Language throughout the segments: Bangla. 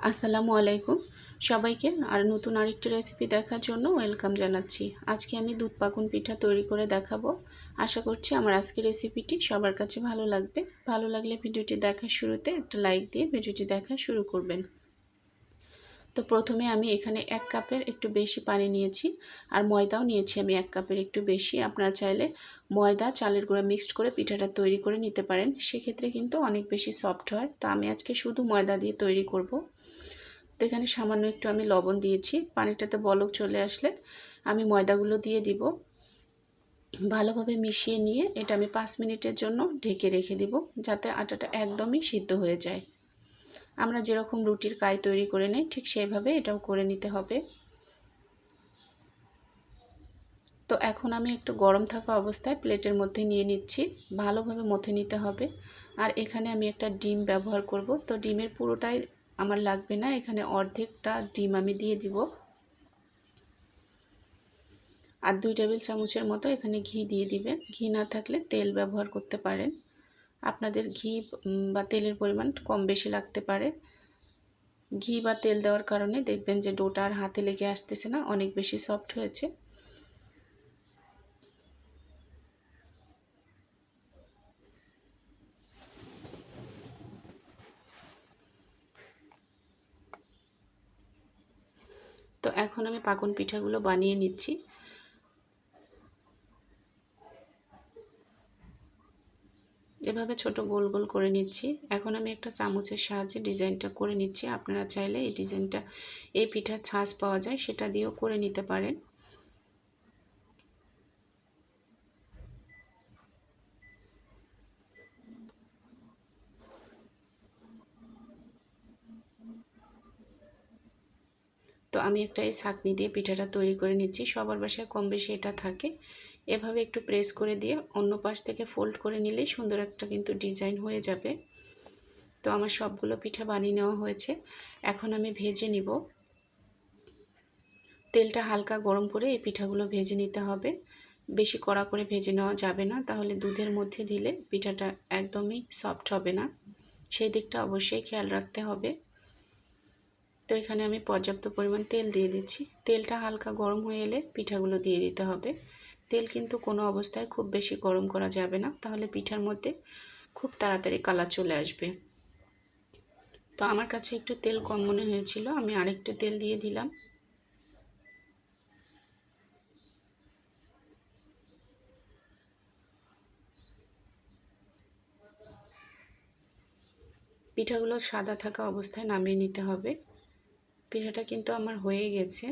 আসসালামু আলাইকুম। সবাইকে আর নতুন আরেকটি রেসিপি দেখার জন্য ওয়েলকাম জানাচ্ছি। আজকে আমি দুধ পাকুন পিঠা তৈরি করে দেখাবো। আশা করছি আমার আজকের রেসিপিটি সবার কাছে ভালো লাগবে। ভালো লাগলে ভিডিওটি দেখার শুরুতে একটা লাইক দিয়ে ভিডিওটি দেখা শুরু করবেন। তো প্রথমে আমি এখানে এক কাপের একটু বেশি পানি নিয়েছি আর ময়দাও নিয়েছি আমি এক কাপের একটু বেশি। আপনারা চাইলে ময়দা, চালের গুঁড়া মিক্সড করে পিঠাটা তৈরি করে নিতে পারেন। সেক্ষেত্রে কিন্তু অনেক বেশি সফট হয়। তো আমি আজকে শুধু ময়দা দিয়ে তৈরি করব। তো এখানে সামান্য একটু আমি লবণ দিয়েছি। পানিটাতে বলক চলে আসলে আমি ময়দাগুলো দিয়ে দিব। ভালোভাবে মিশিয়ে নিয়ে এটা আমি পাঁচ মিনিটের জন্য ঢেকে রেখে দিব যাতে আটাটা একদমই সিদ্ধ হয়ে যায়। আমরা যেরকম রুটির কায় তৈরি করে নেই, ঠিক সেইভাবে এটাও করে নিতে হবে। তো এখন আমি একটু গরম থাকা অবস্থায় প্লেটের মধ্যে নিয়ে নিচ্ছি, ভালোভাবে মথে নিতে হবে। আর এখানে আমি একটা ডিম ব্যবহার করব। তো ডিমের পুরোটাই আমার লাগবে না, এখানে অর্ধেকটা ডিম আমি দিয়ে দিব। আর দুই টেবিল চামচের মতো এখানে ঘি দিয়ে দিবেন। ঘি না থাকলে তেল ব্যবহার করতে পারেন। আপনাদের ঘি বা তেলের পরিমাণ কম বেশি লাগতে পারে। ঘি বা তেল দেওয়ার কারণে দেখবেন যে ডোটা আর হাতে লেগে আসতেছে না, অনেক বেশি সফট হয়েছে। তো এখন আমি পাকন পিঠাগুলো বানিয়ে নিচ্ছি। এভাবে ছোট গোল গোল করে নিচ্ছি, এখন আমি একটা চামচের সাহায্যে ডিজাইনটা করে নিচ্ছি। আপনারা চাইলে এই ডিজাইনটা, এই পিঠার ছাঁচ পাওয়া যায়, সেটা দিয়েও করে নিতে পারেন। তো আমি একটা এই ছাঁকনি দিয়ে পিঠাটা তৈরি করে নিচ্ছি। সবার বাসায় কম বেশি এটা থাকে। এভাবে একটু প্রেস করে দিয়ে অন্য পাশ থেকে ফোল্ড করে নিলেই সুন্দর একটা কিন্তু ডিজাইন হয়ে যাবে। তো আমার সবগুলো পিঠা বানিয়ে নেওয়া হয়েছে। এখন আমি ভেজে নিব। তেলটা হালকা গরম করে এই পিঠাগুলো ভেজে নিতে হবে। বেশি কড়া করে ভেজে নেওয়া যাবে না, তাহলে দুধের মধ্যে দিলে পিঠাটা একদমই সফট হবে না। সেই দিকটা অবশ্যই খেয়াল রাখতে হবে। তো এখানে আমি পর্যাপ্ত পরিমাণ তেল দিয়ে দিচ্ছি। তেলটা হালকা গরম হয়ে এলে পিঠাগুলো দিয়ে দিতে হবে। তেল কিন্তু কোনো অবস্থায় খুব বেশি গরম করা যাবে না। তাহলে পিঠার মধ্যে খুব তাড়াতাড়ি কালার চলে আসবে। তো আমার কাছে একটু তেল কম মনে হয়েছিল। আমি আরেকটু তেল দিয়ে দিলাম। পিঠাগুলো সাদা থাকা অবস্থায় নামিয়ে নিতে হবে। পিঠাটা কিন্তু আমার হয়ে গেছে।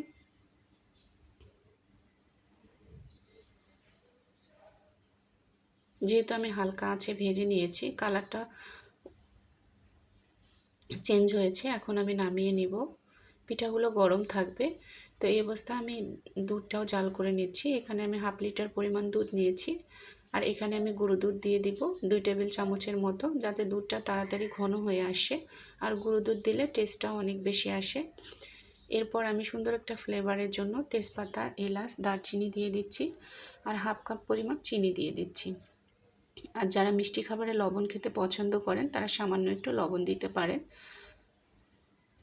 যেহেতু আমি হালকা আছে ভেজে নিয়েছি, কালারটা চেঞ্জ হয়েছে, এখন আমি নামিয়ে নিব। পিঠাগুলো গরম থাকবে। তো এই অবস্থা আমি দুধটাও জাল করে নিচ্ছি। এখানে আমি হাফ লিটার পরিমাণ দুধ নিয়েছি। আর এখানে আমি গুঁড়ো দুধ দিয়ে দিব, দুই টেবিল চামচের মতো, যাতে দুধটা তাড়াতাড়ি ঘন হয়ে আসে। আর গুঁড়ো দুধ দিলে টেস্টটাও অনেক বেশি আসে। এরপর আমি সুন্দর একটা ফ্লেভারের জন্য তেজপাতা, এলাচ, দারচিনি দিয়ে দিচ্ছি। আর হাফ কাপ পরিমাণ চিনি দিয়ে দিচ্ছি। আর যারা মিষ্টি খাবারে লবণ খেতে পছন্দ করেন, তারা সামান্য একটু লবণ দিতে পারেন।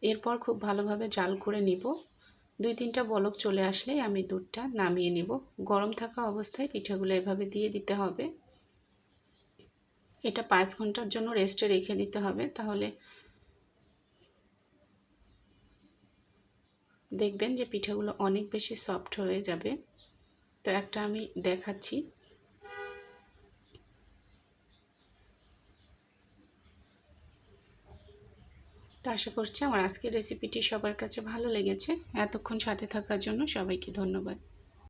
এরপর খুব ভালোভাবে জাল করে নিব। দুই তিনটা বলক চলে আসলেই আমি দুধটা নামিয়ে নিব। গরম থাকা অবস্থায় পিঠাগুলো এভাবে দিয়ে দিতে হবে। এটা পাঁচ ঘণ্টার জন্য রেস্টে রেখে দিতে হবে। তাহলে দেখবেন যে পিঠাগুলো অনেক বেশি সফট হয়ে যাবে। তো একটা আমি দেখাচ্ছি। তো আশা করছি আমার আজকের রেসিপিটি সবার কাছে ভালো লেগেছে। এতক্ষণ সাথে থাকার জন্য সবাইকে ধন্যবাদ।